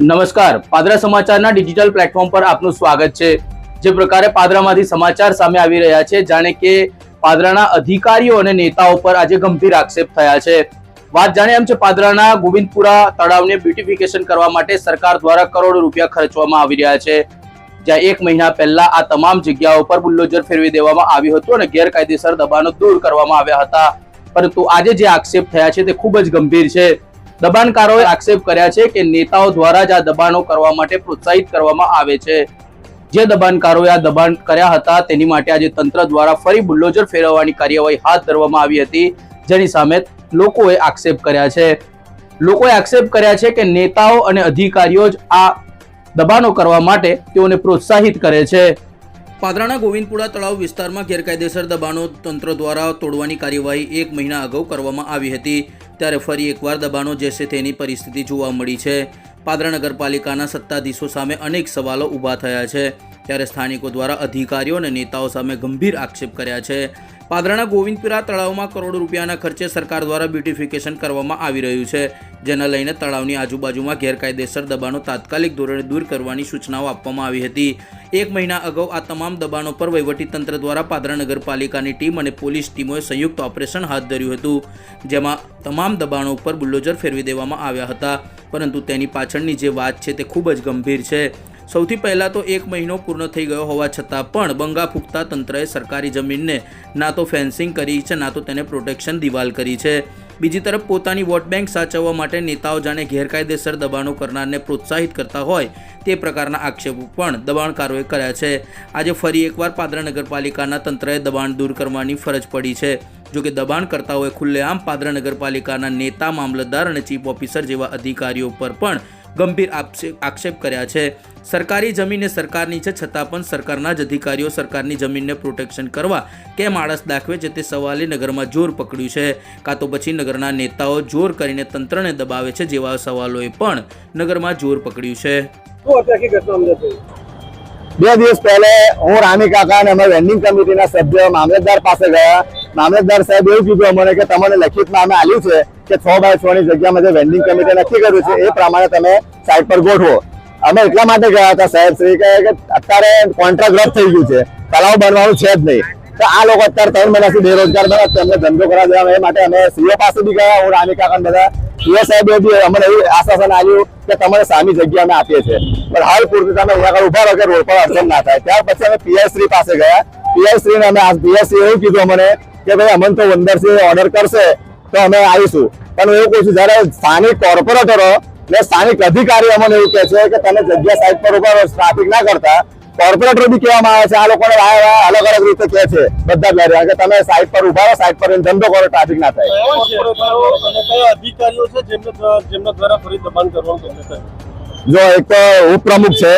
નમસ્કાર. પાદરા સમાચારના digital platform પર આપનું સ્વાગત છે. જે પ્રકારે પાદરામાંથી સમાચાર સામે આવી રહ્યા છે, જાણે કે પાદરાના અધિકારીઓ અને નેતાઓ પર આજે ગંભીર આક્ષેપ થયા છે. વાત જાણે એમ છે, પાદરાના ગોવિંદપુરા તળાવને બ્યુટિફિકેશન કરવા માટે સરકાર દ્વારા કરોડો રૂપિયા ખર્ચવામાં આવી રહ્યા છે. જ્યાં એક મહિના પહેલા આ તમામ જગ્યાઓ પર બુલ્ડોઝર ફેરવી દેવામાં આવ્યું હતું અને ગેરકાયદેસર દબાણો દૂર કરવામાં આવ્યા હતા. પરંતુ આજે જે આક્ષેપ થયા છે, તે ખૂબ જ ગંભીર છે. દબાણકારોએ આક્ષેપ કર્યા છે કે નેતાઓ દ્વારા જ આ દબાણો કરવા માટે પ્રોત્સાહિત કરવામાં આવે છે. જે દબાણકારોએ આ દબાણ કર્યા હતા તેની માટે આજે તંત્ર દ્વારા ફરી બુલ્ડોઝર ફેરવવાની કાર્યવાહી હાથ ધરવામાં આવી હતી, જેની સામે લોકોએ આક્ષેપ કર્યા છે. લોકોએ આક્ષેપ કર્યા છે કે નેતાઓ અને અધિકારીઓ જ આ દબાણો કરવા માટે તેઓને પ્રોત્સાહિત કરે છે. પાદરાના ગોવિંદપુરા તળાવ વિસ્તારમાં ગેરકાયદેસર દબાણો તંત્ર દ્વારા તોડવાની કાર્યવાહી એક મહિના અગાઉ કરવામાં આવી હતી. ત્યારે ફરી એકવાર દબાણો જે છે તેની પરિસ્થિતિ જોવા મળી છે. પાદરા નગરપાલિકાના સત્તાધીશો સામે અનેક સવાલો ઊભા થયા છે. ત્યારે સ્થાનિકો દ્વારા અધિકારીઓ અને નેતાઓ સામે ગંભીર આક્ષેપ કર્યા છે. પાદરાના ગોવિંદપુરા તળાવમાં કરોડો રૂપિયાના ખર્ચે સરકાર દ્વારા બ્યુટિફિકેશન કરવામાં આવી રહ્યું છે, જેને લઈને તળાવની આજુબાજુમાં ગેરકાયદેસર દબાણો તાત્કાલિક ધોરણે દૂર કરવાની સૂચનાઓ આપવામાં આવી હતી. એક મહિના અગાઉ આ તમામ દબાણો પર વહીવટીતંત્ર દ્વારા પાદરા નગરપાલિકાની ટીમ અને પોલીસ ટીમોએ સંયુક્ત ઓપરેશન હાથ ધર્યું હતું, જેમાં તમામ દબાણો ઉપર બુલ્ડોઝર ફેરવી દેવામાં આવ્યા હતા. પરંતુ તેની પાછળની જે વાત છે તે ખૂબ જ ગંભીર છે. સૌથી પહેલાં તો એક મહિનો પૂર્ણ થઈ ગયો હોવા છતાં પણ બંગા ફૂંકતા તંત્રએ સરકારી જમીનને ના તો ફેન્સિંગ કરી છે, ના તો તેને પ્રોટેક્શન દિવાલ કરી છે. બીજી તરફ પોતાની વોટ બેંક સાચવવા માટે નેતાઓ જાણે ગેરકાયદેસર દબાણો કરનારને પ્રોત્સાહિત કરતા હોય તે પ્રકારના આક્ષેપો પણ દબાણકારોએ કર્યા છે. આજે ફરી એકવાર પાદરા નગરપાલિકાના તંત્રએ દબાણ દૂર કરવાની ફરજ પડી છે. જોકે દબાણકર્તાઓએ ખુલ્લેઆમ પાદરા નગરપાલિકાના નેતા, મામલતદાર અને ચીફ ઓફિસર જેવા અધિકારીઓ પર પણ ગંભીર આક્ષેપ કર્યા છે. સરકારી જમીન એ સરકારની છે છતાં પણ સરકારના જ અધિકારીઓ સરકારની જમીનને પ્રોટેક્શન કરવા કેમ આળસ દાખવે છે તે સવાલે નગરમાં જોર પકડ્યું છે. કાં તો પછી નગરના નેતાઓ જોર કરીને તંત્રને દબાવે છે જેવા સવાલોએ પણ નગરમાં જોર પકડ્યું છે. બે દિવસ પહેલા હું રામી કાકા અને અમે વેન્ડિંગ કમિટીના સભ્ય મામલતદાર પાસે ગયા. મામલતદાર સાહેબ એવું કીધું અમને કે તમને લખિતમાં અમે આલ્યું છે કે છ બાય છ ની જગ્યામાં જે વેન્ડિંગ કમિટી નક્કી કર્યું છે, એ પ્રમાણે તમે સાઈડ પર ગોઠવો. અમે એટલા માટે ગયા હતા સાહેબ શ્રી કે અત્યારે કોન્ટ્રાક્ટ રદ થઈ ગયું છે. તળાવ બનવાનું છે જ નહીં. તો આ લોકો અત્યારે ત્રણ મહિનાથી બેરોજગાર બન્યા તેમને ધંધો કરાવી દેવા એ માટે અમે સીઓ પાસે બી ગયા, હું રામી કાકા બધા. સીઓ સાહેબે બી અમને એવું આશ્વાસન આવ્યું કે તમારે સામી જગ્યા અમે આપીએ છીએ. પણ હાલ પૂરતી તમે આગળ ઊભા રહો કે રોડ પર અડચણ ના થાય. ત્યાર પછી અમે પીઆઈ શ્રી પાસે ગયા. પીઆઈ અમે પીએસસી એવું કીધું અમને કે ભાઈ અમને તો વંદરસિંહ ઓર્ડર કરશે તો અમે આવીશું. પણ એવું કહું છું જયારે સ્થાનિક કોર્પોરેટરો ને સ્થાનિક અધિકારીઓ અમને એવું કહે છે કે તમે જગ્યા સાઈડ પર ઊભા ટ્રાફિક ના કરતા કોર્પોરેટર બી કહેવામાં આવે છે આ લોકોને અલગ અલગ રીતે કહે છે બધા લહેરિયા કે તમે સાઈડ પર ઊભા રહો સાઈડ પર ધંધો કરો ટ્રાફિક ના થાય. અધિકારીઓ છે જેમને દ્વા- જેમના દ્વારા ફરી દબાણ કરવાનું જો એક ઉપપ્રમુખ છે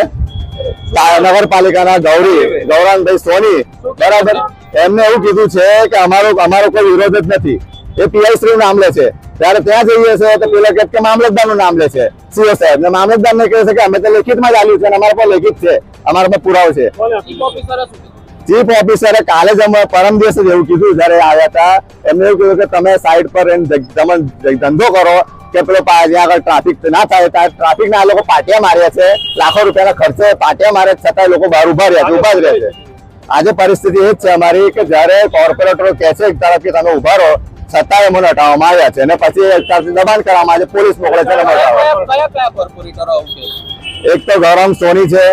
નગરપાલિકાના ગૌરી, ગૌરાંગભાઈ સોની, બરાબર. એમને એવું કીધું છે કે અમારો અમારો કોઈ વિરોધ જ નથી. એ પીઆઈ નામ લે છે. ત્યારે ત્યાં જઈએ છે તો પેલા કે મામલતદારનું નામ લે છે, સીઓ સાહેબ. ને મામલતદાર ને કહે છે કે અમે તો લેખિતમાં જ આવ્યું છે અમારા પર લેખિત છે. અમારા પર પુરાવો છે. ચીફ ઓફિસરે કાલે જ અમે પરમ દિવસે એવું કીધું. જયારે આવ્યા હતા, એમને એવું કીધું કે તમે સાઈડ પર એમ તમે ધંધો કરો કે પેલો ત્યાં આગળ ટ્રાફિક ના થાય ત્યાં ટ્રાફિક ના આ લોકો પાટિયા માર્યા છે. લાખો રૂપિયાના ખર્ચે પાટિયા મારે છે, છતાં લોકો બહાર ઊભા રહ્યા છે ઊભા જ રહે છે. આજે પરિસ્થિતિ એ જ છે અમારી કે જ્યારે કોર્પોરેટરો કહે છે એક તરફ કે તમે ઊભા રહો છતાંય મને હટાવવામાં આવ્યા છે. અને પછી દબાણ કરવામાં આવે છે પોલીસ મોકલે છે છે. એક તો ગૌરવ સોની છે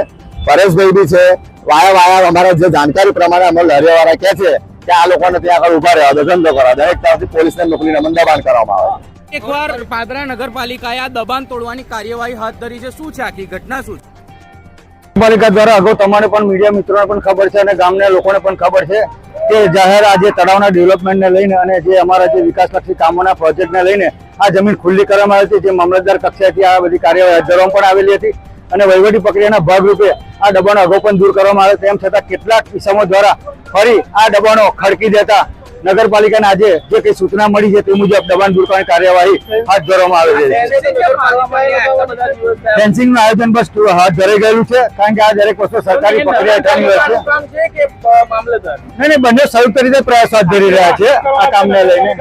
પરેશભાઈ બી છે. વાયા વાયા અમારા જે જાણકારી પ્રમાણે અમે લહેરિયાવાળા કે છે કે આ લોકોને ત્યાં આગળ ઊભા રહ્યા ધંધો કરવા એક તરફથી પોલીસને મોકલીને અમને દબાણ કરવામાં આવે એકવાર પાદરા નગરપાલિકાએ આ દબાણ તોડવાની કાર્યવાહી હાથ ધરી છે. શું છે આખી ઘટના શું છે? નગરપાલિકા દ્વારા અગાઉ તમારે પણ મીડિયા મિત્રોને પણ ખબર છે અને ગામના લોકોને પણ ખબર છે કે જાહેર આ જે તળાવના ડેવલપમેન્ટને લઈને અને જે અમારા જે વિકાસલક્ષી કામોના પ્રોજેક્ટને લઈને આ જમીન ખુલ્લી કરવામાં આવી હતી. જે મામલતદાર કક્ષાએથી આ બધી કાર્યવાહી હાથ ધરવામાં પણ આવેલી હતી અને વહીવટી પ્રક્રિયાના ભાગરૂપે આ દબાણો અગાઉ પણ દૂર કરવામાં આવે તેમ છતાં કેટલાક કિસ્સાઓ દ્વારા ફરી આ દબાણો ખડકી દેતા નગરપાલિકાને આજે જે કઈ સૂચના મળી છે તે મુજબ દબાણ દૂર કરવાની કાર્યવાહી હાથ ધરવામાં આવી છે. ફેન્સિંગનું આયોજન બસ હાથ ધરાઈ ગયેલું છે કારણ કે આ દરેક વસ્તુ સરકારી પ્રક્રિયા હેઠળ છે. નહીં નહીં બંને સંયુક્ત રીતે પ્રયાસ હાથ ધરી રહ્યા છે આ કામને લઈને.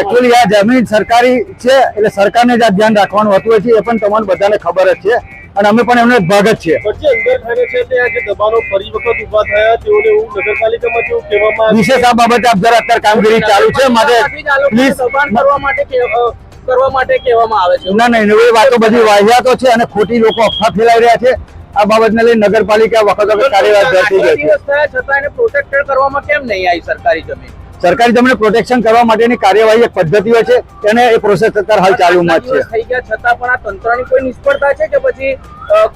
એકચ્યુઅલી આ જમીન સરકારી છે એટલે સરકારને જ આ ધ્યાન રાખવાનું હતું હોય છે એ પણ તમને બધાને ખબર જ છે. અને અમે પણ એમનો ભાગ જ છીએ. વિશેષ આ બાબતે આપ જરા અત્યારે કામગીરી ચાલુ છે માટે પ્લીઝ કરવા માટે કરવા માટે કહેવામાં આવે છે. ના નહીં એ વાતો બધી વાહિયાતો છે અને ખોટી લોકો અફવા ફેલાઈ રહ્યા છે. આ બાબતને લઈ નગરપાલિકા વખત વખત કાર્યવાહી કરતી રહે છે. છતાં એને પ્રોટેક્ટેડ કરવામાં કેમ નહીં આવી સરકારી જમીન? સરકારી જમીન પ્રોટેક્શન કરવા માટેની કાર્યવાહી એક પદ્ધતિ હોય છે એને એ પ્રોસેસ અત્યારે હાલ ચાલુમાં જ છે. થઈ ગયા છતાં પણ આ તંત્રની કોઈ નિષ્ફળતા છે કે પછી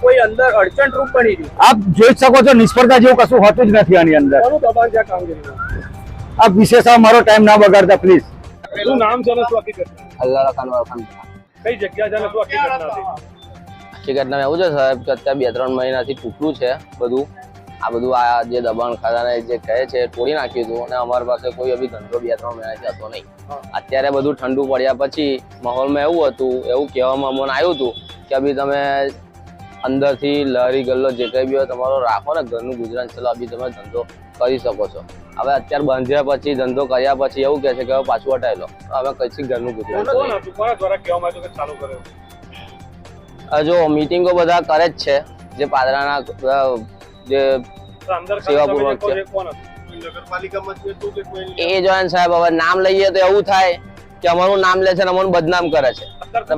કોઈ અંદર અડચણ રૂપ બની રહ્યું આપ જોઈ શકો છો નિષ્ફળતા જેવું કશું હોતું જ નથી આની અંદર. આપ વિશેષ આ મારો ટાઈમ ના બગાડતા પ્લીઝ શું નામ છે અલ્લાહ ખાન કઈ જગ્યા છે શું હકીકત હતી એવું છે સાહેબ કે અત્યારે બે ત્રણ મહિનાથી તૂટલું છે બધું. આ બધું આ જે દબાણ ખાતાને જે કહે છે તોડી નાખ્યું હતું અને અમારી પાસે કોઈ અભી ધંધો બે ત્રણ મહિનાથી હતો નહીં. અત્યારે બધું ઠંડુ પડ્યા પછી માહોલમાં એવું હતું એવું કહેવામાં મને આવ્યું હતું કે અભી તમે અંદરથી લહેરી ગલ્લો જે કંઈ બી હોય તમારો રાખો ને ઘરનું ગુજરાન ચલો અભી તમે ધંધો કરી શકો છો. હવે અત્યારે બાંધ્યા પછી ધંધો કર્યા પછી એવું કહે છે કે હવે પાછું હટાવી લો. હવે કઈ ઘરનું ગુજરાન જો મિટિંગો બધા કરે જ છે. જે પાદરાના જે સેવાપૂર્વક છે. એ જોઈને સાહેબ હવે નામ લઈએ તો એવું થાય કે અમારું નામ લે છે અને અમને બદનામ કરે છે.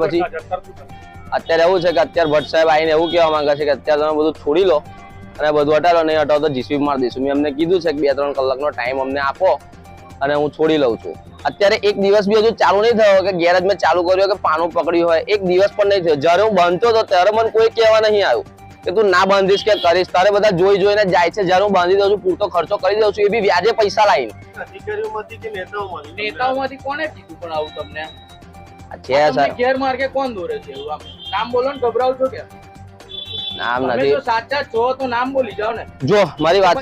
પછી-? અત્યારે એવું છે કે અત્યારે ભટ્ટ સાહેબ આવીને એવું કહેવા માંગે છે કે અત્યારે તમે બધું છોડી લો અને બધું હટાડો નહીં હટાવો તો જીસીબી મારી દઈશું મેં અમને કીધું છે કે બે ત્રણ કલાકનો ટાઈમ અમને આપો અને હું છોડી લઉં છું. અત્યારે એક દિવસ બી હજુ ચાલુ નહીં થયો કે ગેરેજ મેં ચાલુ કર્યું કે પાનું પકડ્યું હોય. એક દિવસ પણ નહીં થયો. જ્યારે હું બનતો હતો ત્યારે મને કોઈ કહેવા નહીં આવ્યું. કે તું ના બાંધીશ કે કરીશ તારે બધા જોઈ જોઈને જાય છે જ્યારે હું બાંધી દઉં છું પૂરતો ખર્ચો કરી દઉં છું એ બી વ્યાજે પૈસા લાવીને અધિકારીઓમાંથી નેતાઓમાંથી? કોને કીધું પણ આવું તમને? આ છે ગેરમાર્ગે કોણ દોરે છે એવું નામ બોલો ને ગભરાવ છો કે? નામ નથી. સાચા છો તો નામ બોલી જાઓ ને. જો મારી વાત